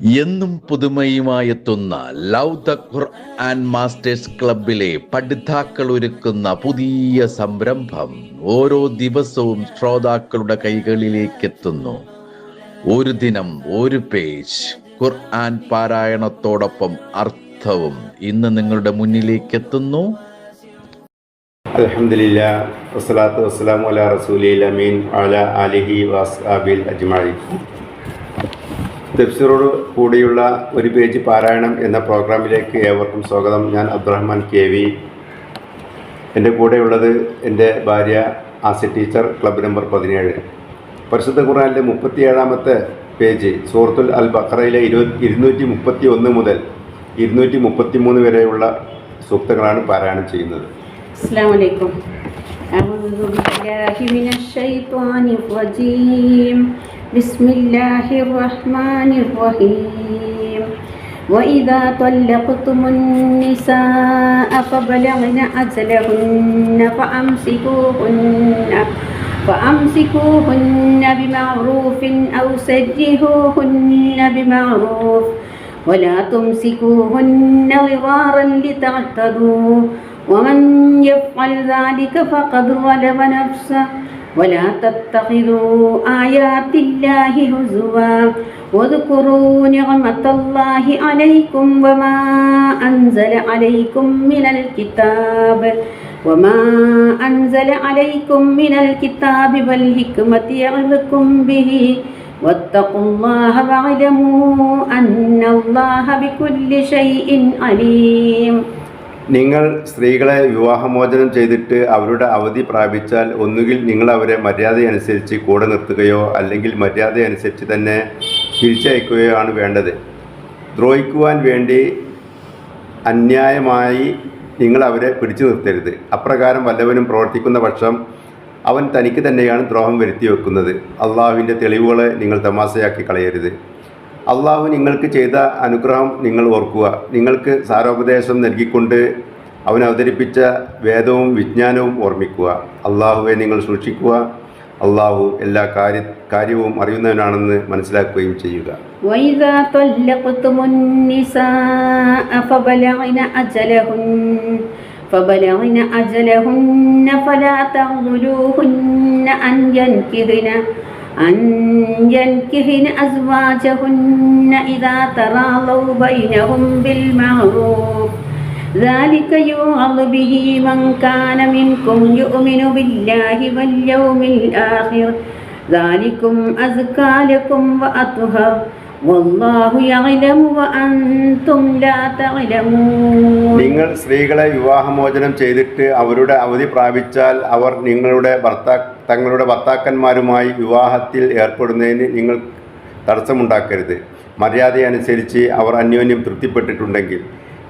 എന്നും പുതുമയുമായെത്തുന്ന love the Quran masters ക്ലബിലെ പഠിതാക്കൾ ഒരുക്കുന്ന പുതിയ സംരംഭം ഓരോ ദിവസവും ശ്രോതാക്കളുടെ കൈകളിലേക്ക് എത്തുന്നു ഒരു ദിനം ഒരു പേജ്. ഖുർആൻ പാരായണത്തോടൊപ്പം അർത്ഥവും ഇന്ന് നിങ്ങളുടെ മുന്നിലേക്ക് എത്തുന്നു അലഹമില്ല അമീൻ തഫ്സീറോട് കൂടിയുള്ള ഒരു പേജ് പാരായണം എന്ന പ്രോഗ്രാമിലേക്ക് ഏവർക്കും സ്വാഗതം. ഞാൻ അബ്ദുറഹ്മാൻ കെ വി. എന്റെ കൂടെയുള്ളത് എന്റെ ഭാര്യ ആസി ടീച്ചർ ക്ലബ് നമ്പർ പതിനേഴ്. പരിശുദ്ധ ഖുറാനിലെ മുപ്പത്തിയേഴാമത്തെ പേജ് സൂറത്തുൽ അൽ ബക്രയിലെ ഇരു ഇരുന്നൂറ്റി മുപ്പത്തി ഒന്ന് മുതൽ ഇരുന്നൂറ്റി മുപ്പത്തി മൂന്ന് വരെയുള്ള സൂക്തങ്ങളാണ് പാരായണം ചെയ്യുന്നത്. അസ്സാം بسم الله الرحمن الرحيم وإذا طلقتم النساء فبلغن أجلهن فأمسكوهن فأمسكوهن بمعروف أو سرهوهن بمعروف ولا تمسكوهن ضرارا لتعتدوا ومن يفعل ذلك فقد ظلم نفسه ولا تتخذوا آيات الله هزوا واذكروا نعمة الله عليكم وما أنزل عليكم من الكتاب وما أنزل عليكم من الكتاب والحكمة يعظكم به واتقوا الله واعلموا أن الله بكل شيء عليم നിങ്ങൾ സ്ത്രീകളെ വിവാഹമോചനം ചെയ്തിട്ട് അവരുടെ അവധി പ്രാപിച്ചാൽ ഒന്നുകിൽ നിങ്ങൾ അവരെ മര്യാദയനുസരിച്ച് കൂടെ നിർത്തുകയോ അല്ലെങ്കിൽ മര്യാദയനുസരിച്ച് തന്നെ തിരിച്ചയക്കുകയോ ആണ് വേണ്ടത്. ദ്രോഹിക്കുവാൻ വേണ്ടി അന്യായമായി നിങ്ങൾ അവരെ പിടിച്ചു നിർത്തരുത്. അപ്രകാരം വല്ലവനും പ്രവർത്തിക്കുന്ന പക്ഷം അവൻ തനിക്ക് തന്നെയാണ് ദ്രോഹം വരുത്തി വെക്കുന്നത് അള്ളാഹുവിന്റെ തെളിവുകളെ നിങ്ങൾ തമാശയാക്കി കളയരുത്. അള്ളാഹു നിങ്ങൾക്ക് ചെയ്ത അനുഗ്രഹം നിങ്ങൾ ഓർക്കുക നിങ്ങൾക്ക് സാരോപദേശം നൽകിക്കൊണ്ട് അവൻ അവതരിപ്പിച്ച വേദവും വിജ്ഞാനവും ഓർമ്മിക്കുക അള്ളാഹുവെ നിങ്ങൾ സൂക്ഷിക്കുക അള്ളാഹു എല്ലാ കാര്യ കാര്യവും അറിയുന്നവനാണെന്ന് മനസ്സിലാക്കുകയും ചെയ്യുക وإذا طلقتم النساء فبلغن أجلهن فبلغن أجلهن فلا تعضلوهن أن ينكهن أن ينكهن أزواجهن إذا تراضوا بينهم بالمعروف ذلك يوعظ به من كان منكم يؤمن بالله واليوم الآخر ذلكم أزكى لكم وأطهر والله يعلم وأنتم لا تعلمون നിങ്ങൾ സ്ത്രീകളെ വിവാഹമോചനം ചെയ്തിട്ട് അവരുടെ അവധി പ്രാപിച്ചാൽ അവർ നിങ്ങളുടെ ഭർത്താ തങ്ങളുടെ ഭർത്താക്കന്മാരുമായി വിവാഹത്തിൽ ഏർപ്പെടുന്നതിന് നിങ്ങൾ തടസ്സമുണ്ടാക്കരുത് മര്യാദയനുസരിച്ച് അവർ അന്യോന്യം തൃപ്തിപ്പെട്ടിട്ടുണ്ടെങ്കിൽ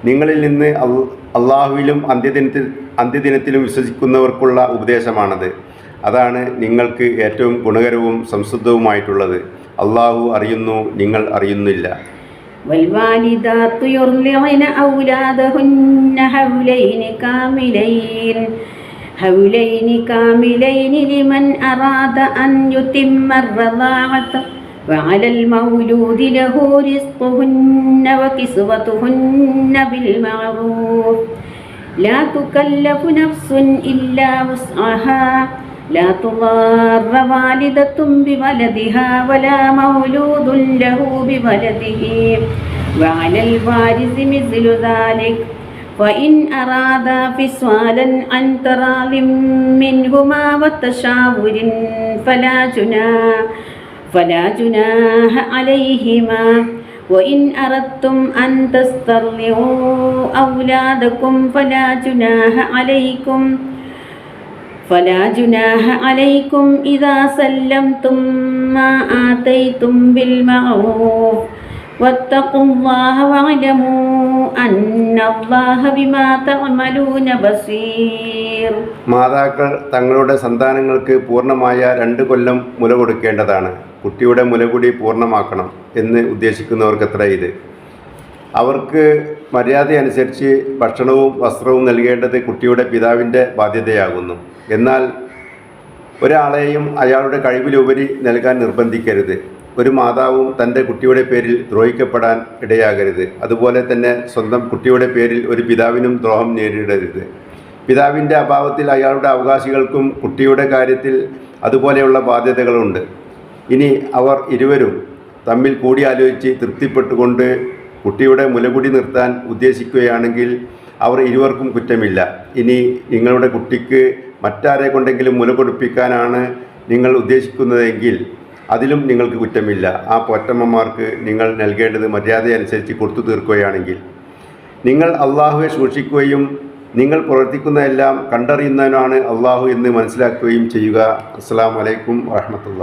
നിങ്ങളിൽ നിന്ന് അൽ- അള്ളാഹുവിലും അന്ത്യദിനത്തിൽ അന്ത്യദിനത്തിലും വിശ്വസിക്കുന്നവർക്കുള്ള ഉപദേശമാണത് അതാണ് നിങ്ങൾക്ക് ഏറ്റവും ഗുണകരവും സംശുദ്ധവുമായിട്ടുള്ളത് അള്ളാഹു അറിയുന്നു നിങ്ങൾ അറിയുന്നില്ല والوالدات يرضعن أولادهن حولين كاملين حولين كاملين لمن أراد أن يتم الرضاعة وعلى المولود له رزقهن وكسوتهن بالمعروف. لا تكلف نفس إلا وسعها. لا تضار والدة بولدها ولا مولود له بولده. وعلى الوارث مثل ذلك وإن أرادا فصالا عن تراض منهما وتشاور فلا جناح فلا جناح عليهما وإن أردتم أن تسترضعوا أولادكم فلا جناح عليكم فلا جناح عليكم إذا سلمتم ما آتيتم بالمعروف واتقوا الله واعلموا أن الله بما تعملون بصير മാതാക്കൾ തങ്ങളുടെ സന്താനങ്ങൾക്ക് പൂർണ്ണമായ രണ്ട് കൊല്ലം മുല കൊടുക്കേണ്ടതാണ് കുട്ടിയുടെ മുലകുടി പൂർണ്ണമാക്കണം എന്ന് ഉദ്ദേശിക്കുന്നവർക്കത്ര ഇത് അവർക്ക് മര്യാദയനുസരിച്ച് ഭക്ഷണവും വസ്ത്രവും നൽകേണ്ടത് കുട്ടിയുടെ പിതാവിൻ്റെ ബാധ്യതയാകുന്നു എന്നാൽ ഒരാളെയും അയാളുടെ കഴിവിലുപരി നൽകാൻ നിർബന്ധിക്കരുത് ഒരു മാതാവും തന്റെ കുട്ടിയുടെ പേരിൽ ദ്രോഹിക്കപ്പെടാൻ ഇടയാകരുത്. അതുപോലെ തന്നെ സ്വന്തം കുട്ടിയുടെ പേരിൽ ഒരു പിതാവിനും ദ്രോഹം നേരിടരുത്. പിതാവിന്റെ അഭാവത്തിൽ അയാളുടെ അവകാശികൾക്കും കുട്ടിയുടെ കാര്യത്തിൽ അതുപോലെയുള്ള ബാധ്യതകളുണ്ട്. ഇനി അവർ ഇരുവരും തമ്മിൽ കൂടിയാലോചിച്ച് തൃപ്തിപ്പെട്ടുകൊണ്ട് കുട്ടിയുടെ മുലകുടി നിർത്താൻ ഉദ്ദേശിക്കുകയാണെങ്കിൽ അവർ ഇരുവർക്കും കുറ്റമില്ല. ഇനി നിങ്ങളുടെ കുട്ടിക്ക് മറ്റാരെ കൊണ്ടെങ്കിലും മുല കൊടുപ്പിക്കാനാണ് നിങ്ങൾ ഉദ്ദേശിക്കുന്നതെങ്കിൽ അതിലും നിങ്ങൾക്ക് കുറ്റമില്ല. ആ പൊറ്റമ്മമാർക്ക് നിങ്ങൾ നൽകേണ്ടത് മര്യാദയനുസരിച്ച് കൊടുത്തു തീർക്കുകയാണെങ്കിൽ നിങ്ങൾ അള്ളാഹുവെ സൂക്ഷിക്കുകയും നിങ്ങൾ പ്രവർത്തിക്കുന്നതെല്ലാം കണ്ടറിയുന്നതിനാണ് അള്ളാഹു എന്ന് മനസ്സിലാക്കുകയും ചെയ്യുക. അസ്സാം വലൈക്കും വാഹമത്തുള്ള